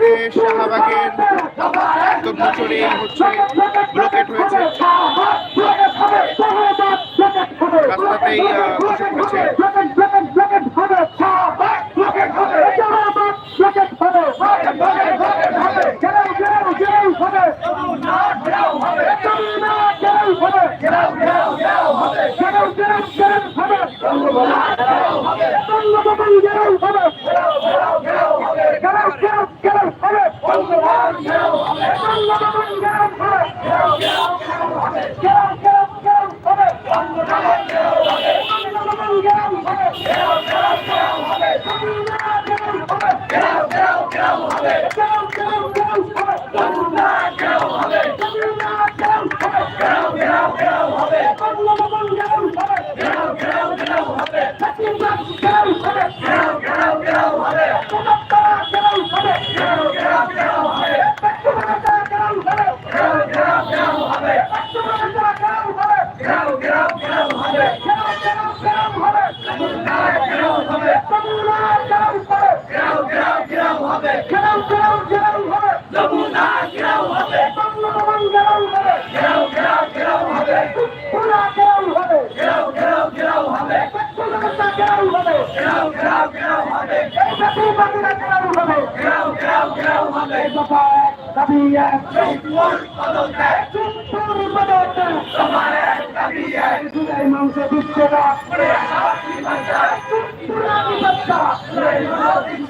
দাবিতে শাহবাগের দক্ষিণচরে হচ্ছে go, go! মাংস দিচ্ছে না জুলাই মাংস দিচ্ছে না জুলাই বাচ্চা জুলাই মাংস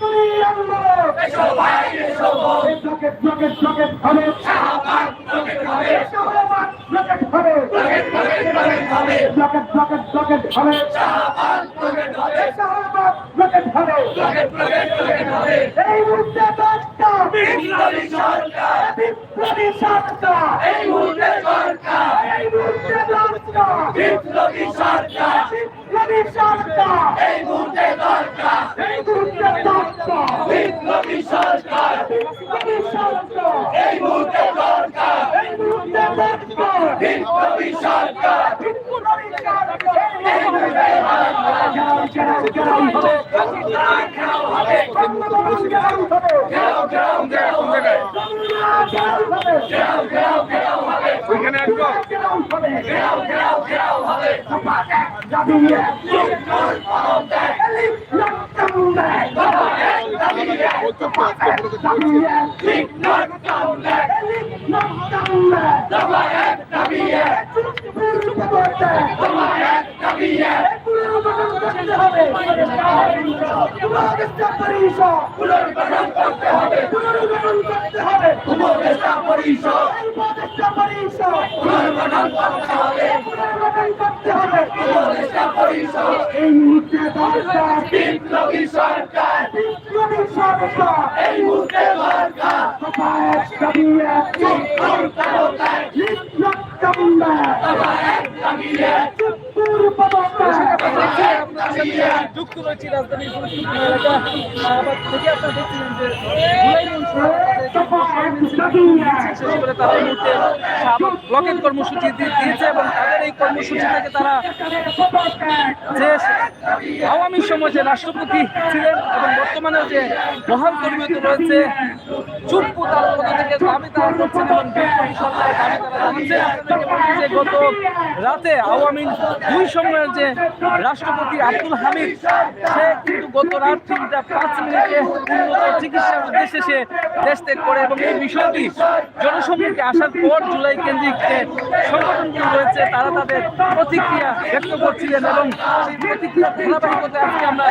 তুলি আন্দোলন এসো ভাই এসো রকেট রকেট রকেট হবে শাহবাগ রকেট হবে শাহবাগ রকেট হবে এই মুহূর্তে দশটা বিপ্লবী সরকার বিপ্লবী দরকার এই মুহূর্তে দশটা বিপ্লবী সরকার এই মুহূর্তে দরকার বিপ্লবী সরকার এই মুহূর্তে ঘেরাও ঘেরাও ঘেরাও হবে ঘেরাও ঘেরাও ঘেরাও হবে ওইখানে আসব ঘেরাও ঘেরাও ঘেরাও হবে ঠিক নয় কাউন্টার দফা এক দাবি এক দফা এক দাবি এক পুনর্গঠন করতে হবে উপদেষ্টা পরিষদ পুনর্গঠন করতে হবে উপদেষ্টা পরিষদ এই মুহূর্তে দরকার। বিপ্লবী সরকার। এই মুহূর্তে দরকার যুক্ত রয়েছে রাজধানীর এলাকা থেকে আপনারা দেখছিলেন যে এবং তাদের এই কর্মসূচি থেকে তারা যে আওয়ামী সময় যে রাষ্ট্রপতি ছিলেন এবং বর্তমানে যে মহান কর্মীত রয়েছে চুপ্পু তার পদ থেকে দাবি তারা করছেন এবং যে গত রাতে আওয়ামী দুই সময়ের যে রাষ্ট্রপতি আব্দুল হামিদ, সে কিন্তু গত রাত তিনটা পাঁচ মিনিটে উন্নত চিকিৎসার উদ্দেশ্যে সে দেশ ত্যাগ করে এবং এই বিষয়টি জনসম্মুখে আসার পর জুলাই কেন্দ্রিক যে সংগঠনগুলো রয়েছে, তারা তাদের প্রতিক্রিয়া ব্যক্ত করছিলেন এবং আজকে আমরা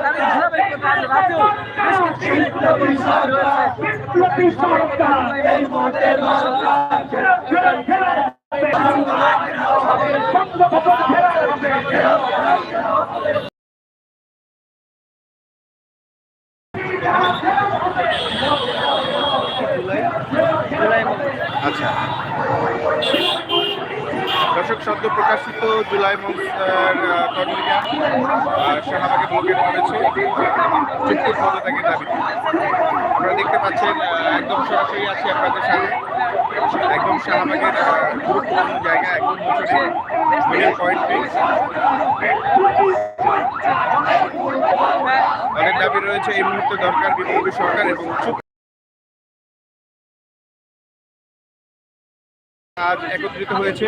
তাদের ধারাবাহিকতা আজ রাতেও বেশ কিছু বিষয় রয়েছে বিপ্লবী সরকার এই মুহূর্তে দরকার বঙ্গভবন ঘেরাও আচ্ছা দর্শক সদ্য প্রকাশিত জুলাই মঞ্চের কর্মীরা শাহবাগে ব্লকেট করেছে চুক্তির পদত্যাগের দাবিতে আপনারা দেখতে পাচ্ছেন একদম সরাসরি আছি আপনাদের সাথে একদম শাহবাগের গুরুত্বপূর্ণ জায়গা, একদম মুচড়ে মিডিল পয়েন্টে তাদের দাবি রয়েছে, এই মুহূর্তে দরকার বিপ্লবী সরকার এবং আজ একত্রিত হয়েছে।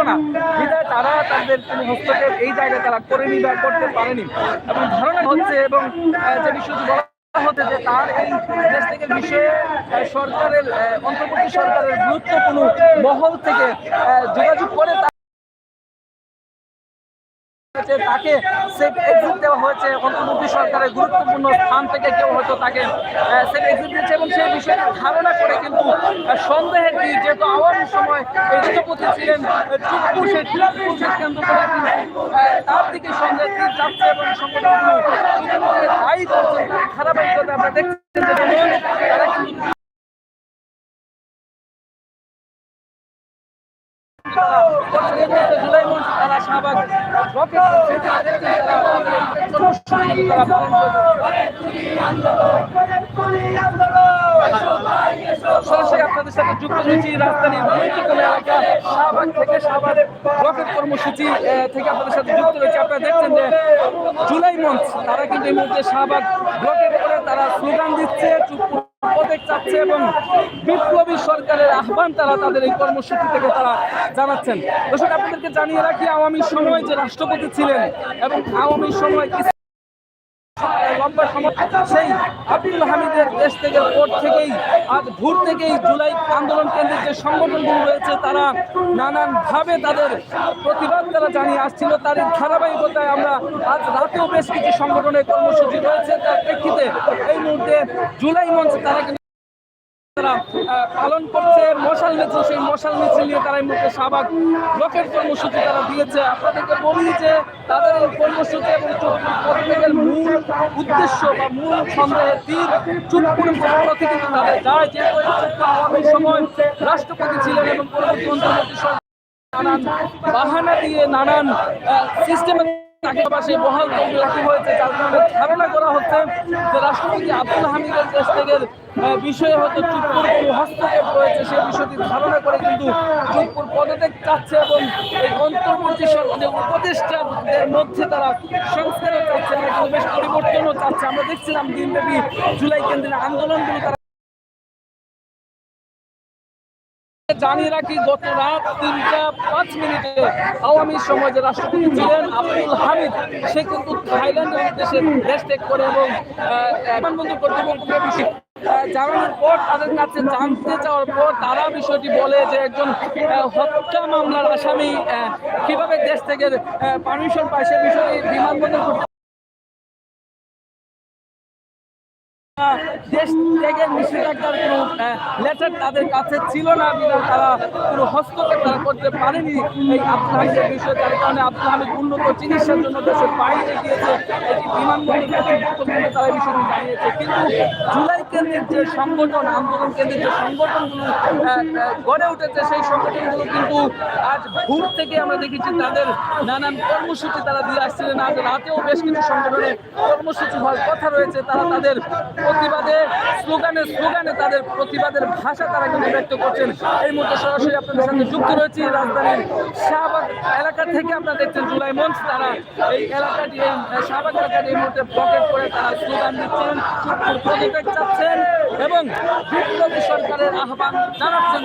না। বিধায় তারা তাদের হস্তক্ষেপ এই জায়গায় তারা বা করতে পারেনি। এবং আহ, যে তার এই দেশ থেকে সরকারের অন্তর্বর্তী সরকারের গুরুত্বপূর্ণ মহল থেকে যোগাযোগ করে হয়েছে, তাকে সেফ এক্সিট দেওয়া হয়েছে অন্তর্বর্তী সরকারের গুরুত্বপূর্ণ স্থান থেকে কেউ হয়তো তাকে সেফ এক্সিট দিয়েছে এবং সেই বিষয়ে ধারণা করে কিন্তু সন্দেহের কি যেহেতু আওয়ামী সময় রাষ্ট্রপতি ছিলেন চুপ্পু সেই তার দিকে ধারাবাহিকতা আমরা দেখছি তারা কিন্তু তারা শাহবাগ রকেট তারা পালন সরাসরি আপনাদের সাথে যুক্ত হয়েছি এলাকা শাহবাগ থেকে কর্মসূচি থেকে আপনাদের সাথে যুক্ত আপনারা দেখছেন যে জুলাই মঞ্চ, তারা কিন্তু এই মুহূর্তে শাহবাগ ব্লকেট করে তারা স্লোগান দিচ্ছে চাচ্ছে এবং বিপ্লবী সরকারের আহ্বান তারা তাদের এই কর্মসূচি থেকে তারা জানাচ্ছেন। দর্শক, আপনাদেরকে জানিয়ে রাখি, আওয়ামী সময় যে রাষ্ট্রপতি ছিলেন এবং আওয়ামী লম্বা সময় সেই আব্দুল হামিদের দেশ থেকে কোর্ট থেকেই, আজ ভোর থেকেই জুলাই আন্দোলন কেন্দ্রের যে সংগঠনগুলো রয়েছে, তারা নানানভাবে তাদের প্রতিবাদ তারা জানিয়ে আসছিল। তার ধারাবাহিকতায় আমরা আজ রাতেও বেশ কিছু সংগঠনের কর্মসূচি রয়েছে। তার প্রেক্ষিতে এই মুহূর্তে জুলাই মঞ্চে তারা তারা পালন করছে, মশাল মিছিল সেই মশাল মিছিল নিয়ে তারা মুহূর্তে শাহবাগ ব্লকের কর্মসূচি তারা দিয়েছে। আপনাদেরকে বলি যে, তাদের এই কর্মসূচি এবং প্রত্যেকের মূল উদ্দেশ্য বা মূল সন্দেহের তীর চুপপুর পক্ষ থেকে তাদের যায়? যে আওয়ামী সময় রাষ্ট্রপতি ছিলেন এবং সরকার নানান বাহানা দিয়ে নানান সিস্টেমে পাশে বহাল রাখা হয়েছে, যার কারণে ধারণা করা হচ্ছে যে রাষ্ট্রপতি আব্দুল হামিদের দেশ থেকে বিষয়ে হয়তো চুপ্পুর কোনো হস্তক্ষেপ রয়েছে সেই বিষয়টি ধারণা করে কিন্তু চুপ্পুর পদত্যাগ চাচ্ছে এবং এই অন্তর্বর্তী সরকারের উপদেষ্টাদের মধ্যে তারা সংস্কারও চাচ্ছে না কিন্তু বেশ পরিবর্তনও চাচ্ছে। আমরা দেখছিলাম দিনব্যাপী জুলাই কেন্দ্রের আন্দোলনগুলো তারা জানিয়ে রাখি, গত রাত তিনটা পাঁচ মিনিটে আওয়ামী সমাজের রাষ্ট্রপতি ছিলেন আব্দুল হামিদ। সে কিন্তু থাইল্যান্ডের উদ্দেশ্যে দেশ ত্যাগ করে এবং বিমানবন্দর কর্তৃপক্ষকে জানানোর পর তাদের কাছে জানতে চাওয়ার পর তারা বিষয়টি বলে যে একজন হত্যা মামলার আসামি কীভাবে দেশ থেকে পারমিশন পায় সে বিষয়ে বিমানবন্দর দেশ থেকে নিষেধাজ্ঞার কোনো লেটার তাদের কাছে ছিল না বিধায় তারা কোনো হস্তক্ষেপ তারা করতে পারেনি। এই আব্দুল হামিদের বিষয়ে তার কারণে আব্দুল হামিদ উন্নত চিকিৎসার জন্য দেশের বাইরে গিয়েছে, এটি বিমানবন্দর কর্তৃপক্ষকে তারা বিষয়টি জানিয়েছে। কিন্তু জুলাই কেন্দ্রের যে সংগঠন, আন্দোলন কেন্দ্রের যে সংগঠনগুলো গড়ে উঠেছে, সেই সংগঠনগুলো কিন্তু আজ ভোর থেকে আমরা দেখেছি তাদের নানান কর্মসূচি তারা দিয়ে আসছিলেন। আজ রাতেও বেশ কিছু সংগঠনের কর্মসূচি হওয়ার কথা রয়েছে। তারা তাদের প্রতিবাদে, স্লোগানে স্লোগানে তাদের প্রতিবাদের ভাষা তারা কিন্তু ব্যক্ত করছেন। এই মুহূর্তে সরাসরি আপনাদের সাথে যুক্ত রয়েছি রাজধানীর শাহবাগ এলাকা থেকে আপনারা দেখছেন জুলাই মঞ্চ। তারা এই এলাকাটি, এই শাহবাগ এলাকাটি এই মুহূর্তে ব্লকেট করে তারা স্লোগান দিচ্ছেন চুপুর পদত্যাগ চাচ্ছেন এবং বিপ্লবী সরকারের আহ্বান জানাচ্ছেন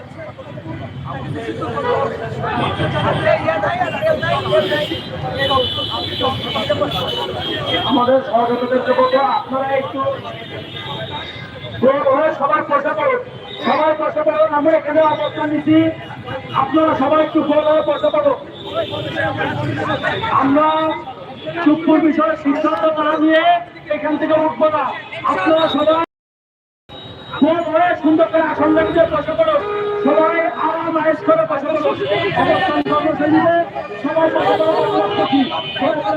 আমাদের সহযোগিতার যুবক আপনারা একটু সবাই বসে পড়ুন। সবাই বসে পড়ুন, আমরা এখানে অবস্থান নিচ্ছি। আপনারা সবাই একটু গোল হয়ে বসে আমরা চুপুর বিষয়ে সিদ্ধান্ত না নিয়ে এখান থেকে উঠবো না। আপনারা সবাই সুন্দর করে আসন পড়ুন। সবাই আয়েস করে অবস্থান কর্মসূচিতে সবাই বসে পড়ুন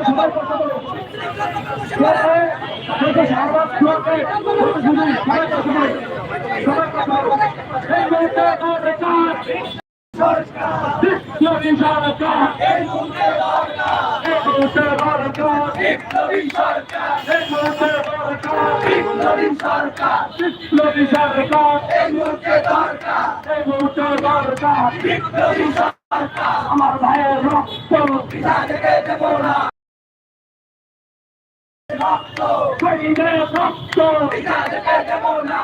সবাই বসে পড়ুন আমার ভাইয়ের রক্ত শহীদের রক্ত শহীদের রক্ত পিতা যেতে দেব না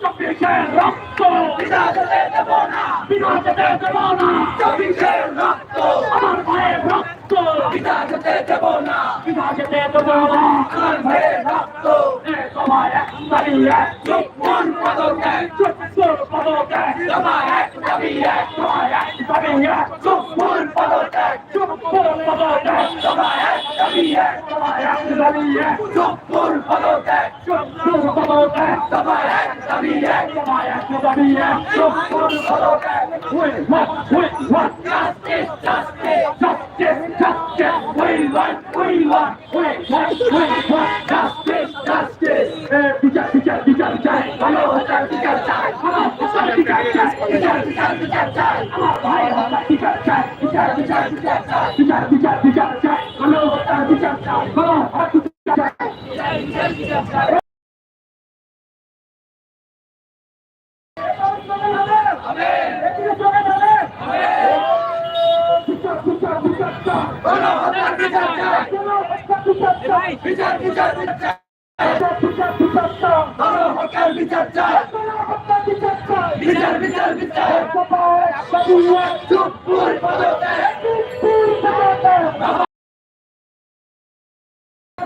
চব্বিশের রক্ত পিতা যেতে দেব না আমার ভাইয়ের রক্ত পিতা যেতে দেব না এ তোমার এক দাঁড়িয়ে চুপ মন পদকে চুপ চুপ পদকে তোমার এক দাঁড়িয়ে তোমার এক দাঁড়িয়ে চুপ মন পদকে চুপ মন পদকে তোমার এক দাঁড়িয়ে তোমার এক দাঁড়িয়ে চুপ মন পদকে চুপ মন পদকে তোমার এক দাঁড়িয়ে তোমার এক দাঁড়িয়ে চুপ মন পদকে We want, we want justice, justice. We want, we want, we want, we want justice, justice. Eh, বিচার, বিচার, বিচার চাই, ভালো বিচার, বিচার চাই, বিচার, বিচার বিচার, বিচার, বিচার বিচার চাই, বিচার, বিচার, বিচার চাই, বিচার, বিচার, বিচার চাই,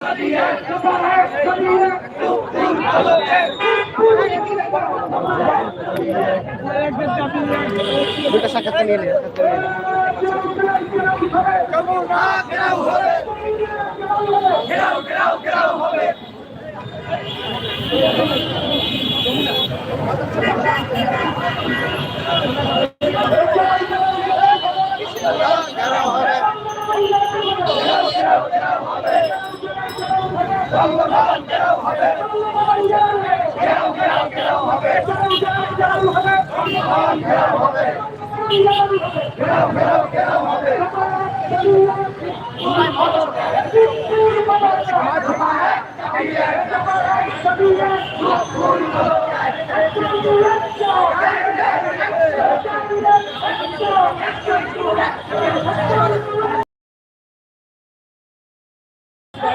শাহবাগ অবরোধের কারণ কি? কেন শাহবাগ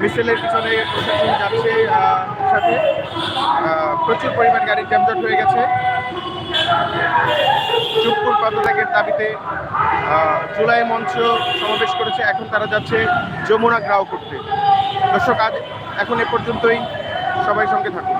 মিছিলের পিছনে প্রশাসন যাচ্ছে সাথে প্রচুর পরিমাণ গাড়ি জ্যামজট হয়ে গেছে। চুপপুর পদত্যাগের দাবিতে জুলাই মঞ্চ সমাবেশ করেছে, এখন তারা যাচ্ছে যমুনা গ্রাও করতে। দর্শক, আজ, এখন এ পর্যন্তই। সবাই সঙ্গে থাকুন।